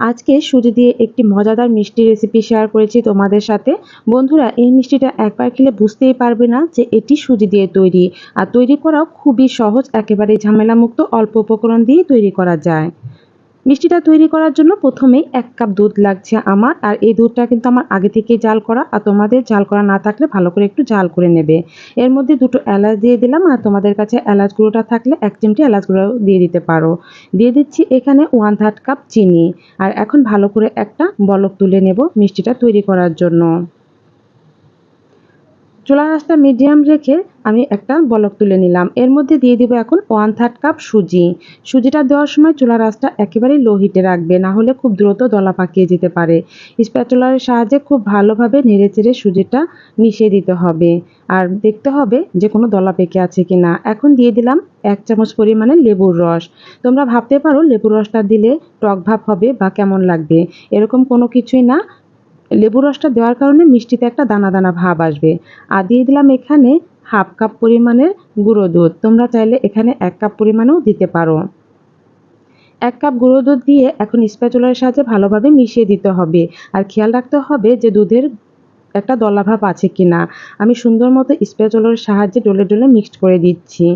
আজকে সুজি দিয়ে একটি মজাদার মিষ্টি রেসিপি শেয়ার করেছি তোমাদের সাথে। বন্ধুরা, এই মিষ্টিটা একবার খেলে বুঝতেই পারবে না যে এটি সুজি দিয়ে তৈরি। আর তৈরি করাও খুবই সহজ একেবারে ঝামেলামুক্ত, অল্প উপকরণ দিয়ে তৈরি করা যায়। মিষ্টিটা তৈরি করার জন্য প্রথমেই এক কাপ দুধ লাগছে আমার, আর এই দুধটা কিন্তু আমার আগে থেকে জাল করা, আর তোমাদের জাল করা না থাকলে ভালো করে একটু জাল করে নেবে। এর মধ্যে দুটো এলাচ দিয়ে দিলাম, আর তোমাদের কাছে এলাচ গুঁড়োটা থাকলে এক চিমটি এলাচ গুঁড়ো দিয়ে দিতে পারো। দিয়ে দিচ্ছি এখানে ওয়ান থার্ড কাপ চিনি, আর এখন ভালো করে একটা বলক তুলে নেব মিষ্টিটা তৈরি করার জন্য। চুলা রাস্তা মিডিয়াম রেখে আমি একটা বলক তুলে নিলাম। এর মধ্যে দিয়ে দিব এখন ওয়ান থার্ড কাপ সুজি। সুজিটা দেওয়ার সময় চুলা রাসটা একেবারেই লো হিটে রাখবে, না হলে খুব দ্রুত দলা পাকিয়ে যেতে পারে। স্প্যাচুলারের সাহায্যে খুব ভালোভাবে নেড়ে চেড়ে সুজিটা মিশিয়ে দিতে হবে। আর দেখতে হবে যে কোনো দলা পেকে আছে কি না এখন দিয়ে দিলাম এক চামচ পরিমাণে লেবুর রস। তোমরা ভাবতে পারো লেবুর রসটা দিলে টক ভাব হবে বা কেমন লাগবে। এরকম কোনো কিছুই না। লেবু রসটা দেওয়ার কারণে মিষ্টিতে একটা দানা দানা ভাব আসবে। আর দিয়ে দিলাম এখানে হাফ কাপ পরিমাণের গুঁড়ো দুধ। তোমরা চাইলে এখানে এক কাপ পরিমাণেও দিতে পারো। এক কাপ গুঁড়ো দুধ দিয়ে এখন স্প্যাচুলার সাথে ভালোভাবে মিশিয়ে দিতে হবে। আর খেয়াল রাখতে হবে যে দুধের একটা দলাভাব আছে কি না আমি সুন্দর মতো স্পেচলের সাহায্যে ডলে ডলে মিক্সড করে দিচ্ছি।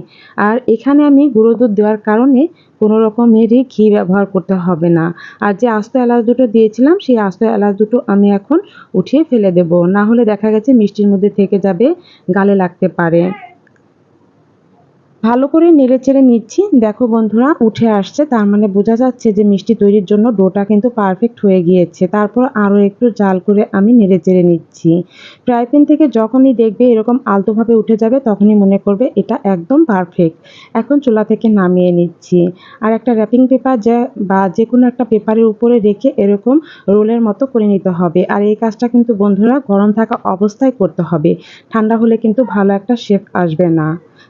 আর এখানে আমি গুঁড়ো দুধ দেওয়ার কারণে কোনো রকমেরই ঘি ব্যবহার করতে হবে না। আর যে আস্ত এলাচ দুটো দিয়েছিলাম, সেই আস্ত এলাচ দুটো আমি এখন উঠিয়ে ফেলে দেব। না হলে দেখা গেছে মিষ্টির মধ্যে থেকে যাবে, গালে লাগতে পারে। ভালো করে নেড়ে চেড়ে নিচ্ছি। দেখো বন্ধুরা, উঠে আসছে। তার মানে বোঝা যাচ্ছে যে মিষ্টি তৈরির জন্য ডোটা কিন্তু পারফেক্ট হয়ে গিয়েছে। তারপর আরও একটু জাল করে আমি নেড়ে চেড়ে নিচ্ছি। ফ্রাই প্যান থেকে যখনই দেখবে এরকম আলতোভাবে উঠে যাবে, তখনই মনে করবে এটা একদম পারফেক্ট এখন চুলা থেকে নামিয়ে নিচ্ছি। আর একটা র্যাপিং পেপার যা, বা যে কোনো একটা পেপারের উপরে রেখে এরকম রোলের মতো করে নিতে হবে। আর এই কাজটা কিন্তু বন্ধুরা গরম থাকা অবস্থায় করতে হবে। ঠান্ডা হলে কিন্তু ভালো একটা শেপ আসবে না।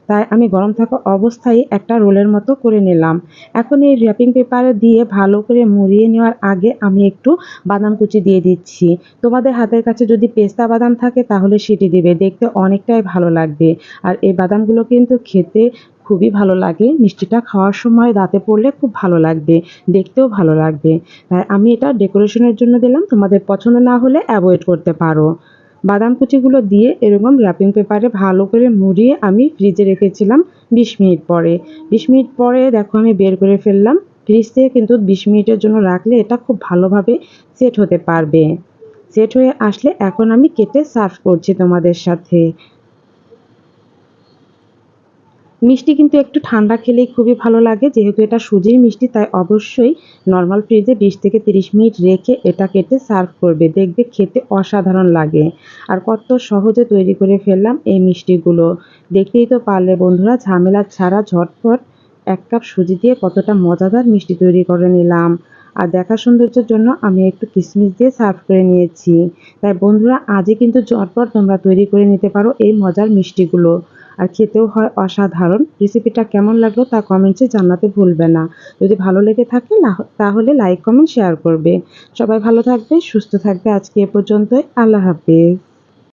তাই আমি গরম থাকা অবস্থায় একটা রোলের মতো করে নিলাম। এখন এই র্যাপিং পেপারে দিয়ে ভালো করে মুড়িয়ে নেওয়ার আগে আমি একটু বাদাম কুচি দিয়ে দিচ্ছি। তোমাদের হাতের কাছে যদি পেস্তা বাদাম থাকে তাহলে সেটি দিবে, দেখতে অনেকটাই ভালো লাগবে। আর এই বাদামগুলো কিন্তু খেতে খুবই ভালো লাগে। মিষ্টিটা খাওয়ার সময় দাঁতে পড়লে খুব ভালো লাগবে, দেখতেও ভালো লাগবে। তাই আমি এটা ডেকোরেশনের জন্য দিলাম। তোমাদের পছন্দ না হলে অ্যাভয়েড করতে পারো। বাদাম কুচিগুলো দিয়ে এরকম র্যাপিং পেপারে ভালো করে মুড়িয়ে আমি ফ্রিজে রেখেছিলাম বিশ মিনিট পরে। বিশ মিনিট পরে দেখো আমি বের করে ফেললাম। ফ্রিজ থেকে কিন্তু বিশ মিনিটের জন্য রাখলে এটা খুব ভালোভাবে সেট হতে পারবে। সেট হয়ে আসলে এখন আমি কেটে সার্ভ করছি তোমাদের সাথে। মিষ্টি কিন্তু একটু ঠান্ডা খেলেই খুবই ভালো লাগে। যেহেতু এটা সুজির মিষ্টি, তাই অবশ্যই নর্মাল ফ্রিজে বিশ থেকে তিরিশ মিনিট রেখে এটা কেটে সার্ভ করবে। দেখবে খেতে অসাধারণ লাগে। আর কত সহজে তৈরি করে ফেললাম এই মিষ্টিগুলো। দেখতেই তো পারলে বন্ধুরা, ঝামেলা ছাড়া ঝটপট এক কাপ সুজি দিয়ে কতটা মজাদার মিষ্টি তৈরি করে নিলাম। আর দেখা সৌন্দর্যের জন্য আমি একটু কিশমিশ দিয়ে সার্ভ করে নিয়েছি। তাই বন্ধুরা, আজই কিন্তু ঝটপট তোমরা তৈরি করে নিতে পারো এই মজার মিষ্টিগুলো। আর খেতেও হয় অসাধারণ। রেসিপিটা কেমন লাগল তা কমেন্টসে জানাতে ভুলবে না। যদি ভালো লেগে থাকে তাহলে লাইক কমেন্ট শেয়ার করবে। সবাই ভালো থাকবে, সুস্থ থাকবে। আজকে এ পর্যন্তই। আল্লাহ হাফিজ।